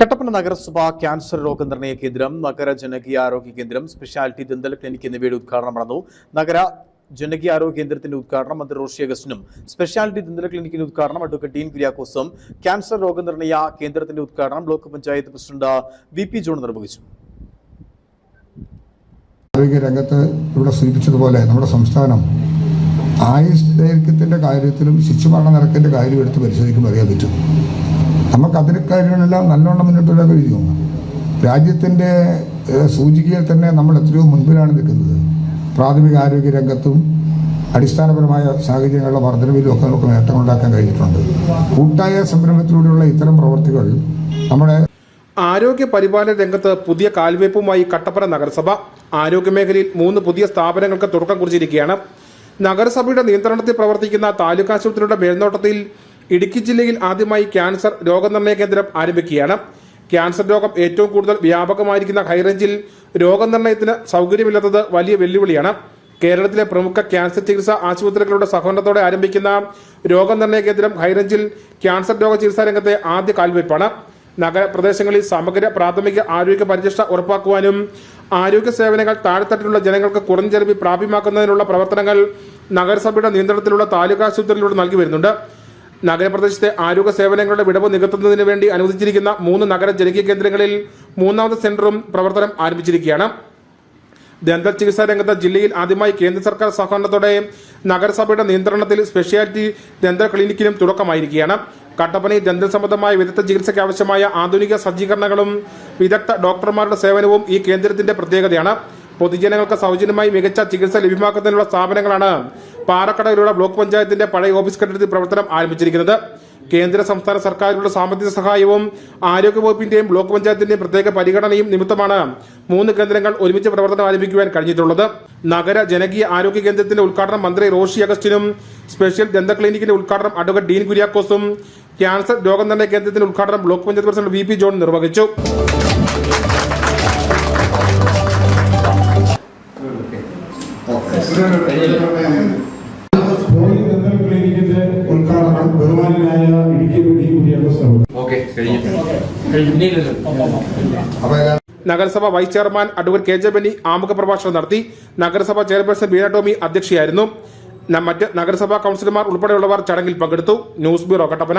കട്ടപ്പന നഗരസഭ ക്യാൻസർ രോഗനിർണയ കേന്ദ്രം നഗര ജനകീയ ആരോഗ്യ കേന്ദ്രം സ്പെഷ്യാലിറ്റി ദന്തൽ ക്ലിനിക് എന്നിവയുടെ ഉദ്ഘാടനം നടന്നു. നഗര ജനകീയ ആരോഗ്യ കേന്ദ്രത്തിന്റെ ഉദ്ഘാടനം മന്ത്രി റോഷി അഗസ്റ്റിനും സ്പെഷ്യാലിറ്റി ദന്തൽ ക്ലിനിക്കിന്റെ ഉദ്ഘാടനം അഡ്വക്കേറ്റ് ഡീൻ കുര്യാക്കോസും ക്യാൻസർ രോഗനിർണയ കേന്ദ്രത്തിന്റെ ഉദ്ഘാടനം block panchayat president V P John നിർവഹിച്ചു. ആരോഗ്യ ഇവിടെ സൂചിപ്പിച്ചതുപോലെ നമ്മുടെ സംസ്ഥാനം ആയുസ് ദൈർഘ്യത്തിന്റെ കാര്യത്തിലും ശിശുമരണ നിരക്കിന്റെ കാര്യം എടുത്ത് പരിശോധിക്കുമ്പോൾ അറിയാൻ പറ്റും. നമുക്ക് അതിന് കാര്യങ്ങളെല്ലാം നല്ലോണം മുന്നോട്ട് വരാൻ കഴിയും രാജ്യത്തിന്റെ സൂചികയിൽ തന്നെ നമ്മൾ എത്രയോ മുൻപിലാണ് നിൽക്കുന്നത്. പ്രാഥമിക ആരോഗ്യ രംഗത്തും അടിസ്ഥാനപരമായ സാഹചര്യങ്ങളുടെ വർധനവിലും ഒക്കെ നമുക്ക് നേട്ടങ്ങളുണ്ടാക്കാൻ കഴിഞ്ഞിട്ടുണ്ട്. കൂട്ടായ സംരംഭത്തിലൂടെയുള്ള ഇത്തരം പ്രവർത്തികൾ നമ്മുടെ ആരോഗ്യ പരിപാലന രംഗത്ത് പുതിയ കാൽവയ്പുമായി കട്ടപ്പന നഗരസഭ. ആരോഗ്യമേഖലയിൽ മൂന്ന് പുതിയ സ്ഥാപനങ്ങൾക്ക് തുടക്കം കുറിച്ചിരിക്കുകയാണ്. നഗരസഭയുടെ നിയന്ത്രണത്തിൽ പ്രവർത്തിക്കുന്ന താലൂക്ക് ആശുപത്രിയുടെ മേൽനോട്ടത്തിൽ ഇടുക്കി ജില്ലയിൽ ആദ്യമായി ക്യാൻസർ രോഗനിർണയ കേന്ദ്രം ആരംഭിക്കുകയാണ്. ക്യാൻസർ രോഗം ഏറ്റവും കൂടുതൽ വ്യാപകമായിരിക്കുന്ന ഹൈറേഞ്ചിൽ രോഗനിർണയത്തിന് സൗകര്യമില്ലാത്തത് വലിയ വെല്ലുവിളിയാണ്. കേരളത്തിലെ പ്രമുഖ ക്യാൻസർ ചികിത്സാ ആശുപത്രികളുടെ സഹകരണത്തോടെ ആരംഭിക്കുന്ന രോഗനിർണയ കേന്ദ്രം ഹൈറേഞ്ചിൽ ക്യാൻസർ രോഗ ചികിത്സാ രംഗത്തെ ആദ്യ കാൽവയ്പാണ് നഗരപ്രദേശങ്ങളിൽ സമഗ്ര പ്രാഥമിക ആരോഗ്യ പരിരക്ഷ ഉറപ്പാക്കുവാനും ആരോഗ്യ സേവനങ്ങൾ താഴെത്തട്ടിലുള്ള ജനങ്ങൾക്ക് കുറഞ്ഞ ചെലവിൽ പ്രാപ്യമാക്കുന്നതിനുള്ള പ്രവർത്തനങ്ങൾ നഗരസഭയുടെ നിയന്ത്രണത്തിലുള്ള താലൂക്ക് ആശുപത്രിയിലൂടെ നൽകി വരുന്നുണ്ട്. നഗരപ്രദേശത്തെ ആരോഗ്യ സേവനങ്ങളുടെ വിടവ് നികത്തുന്നതിന് വേണ്ടി അനുവദിച്ചിരിക്കുന്ന മൂന്ന് നഗര ജനകീയ കേന്ദ്രങ്ങളിൽ മൂന്നാമത്തെ സെന്ററും പ്രവർത്തനം ആരംഭിച്ചിരിക്കുകയാണ്. ദന്ത ചികിത്സാ രംഗത്ത് ജില്ലയിൽ ആദ്യമായി കേന്ദ്ര സർക്കാർ സഹകരണത്തോടെ നഗരസഭയുടെ നിയന്ത്രണത്തിൽ സ്പെഷ്യാലിറ്റി ദന്ത ക്ലിനിക്കിനും തുടക്കമായിരിക്കുകയാണ്. കട്ടപ്പനയിൽ ദന്ത സംബന്ധമായ വിദഗ്ധ ചികിത്സയ്ക്ക് ആവശ്യമായ ആധുനിക സജ്ജീകരണങ്ങളും വിദഗ്ധ ഡോക്ടർമാരുടെ സേവനവും ഈ കേന്ദ്രത്തിന്റെ പ്രത്യേകതയാണ്. പൊതുജനങ്ങൾക്ക് സൗജന്യമായി മികച്ച ചികിത്സ ലഭ്യമാക്കുന്നതിനുള്ള സ്ഥാപനങ്ങളാണ് പാറക്കടയിലുള്ള ബ്ലോക്ക് പഞ്ചായത്തിന്റെ പഴയ ഓഫീസ് കെട്ടിടത്തിൽ പ്രവർത്തനം ആരംഭിച്ചിരിക്കുന്നത്. കേന്ദ്ര സംസ്ഥാന സർക്കാരുകളുടെ സാമ്പത്തിക സഹായവും ആരോഗ്യവകുപ്പിന്റെയും ബ്ലോക്ക് പഞ്ചായത്തിന്റെയും പ്രത്യേക പരിഗണനയും നിമിത്തമാണ് മൂന്ന് കേന്ദ്രങ്ങൾ ഒരുമിച്ച് പ്രവർത്തനം ആരംഭിക്കുവാൻ കഴിഞ്ഞിട്ടുള്ളത്. നഗര ജനകീയ ആരോഗ്യ കേന്ദ്രത്തിന്റെ ഉദ്ഘാടനം മന്ത്രി റോഷി അഗസ്റ്റിനും സ്പെഷ്യൽ ദന്ത ക്ലിനിക്കിന്റെ ഉദ്ഘാടനം അഡ്വക്കേറ്റ് ഡീൻ കുര്യാക്കോസും ക്യാൻസർ രോഗനിർണയ കേന്ദ്രത്തിന്റെ ഉദ്ഘാടനം block panchayat president V P John നിർവഹിച്ചു. ദന്തൽ ക്ലിനിക്കിന്റെ ഉദ്ഘാടനം ബഹുമാനായ ഇടുക്കി എല്ലാ നഗരസഭ vice chairman advocate K J Benny ആമുഖ പ്രഭാഷണം നടത്തി നഗരസഭ ചെയർപേഴ്സൺ ബീന ടോമി അധ്യക്ഷയായിരുന്നു. മറ്റ് നഗരസഭാ കൗൺസിലർമാർ ഉൾപ്പെടെയുള്ളവർ ചടങ്ങിൽ പങ്കെടുത്തു. News bureau Kattappana.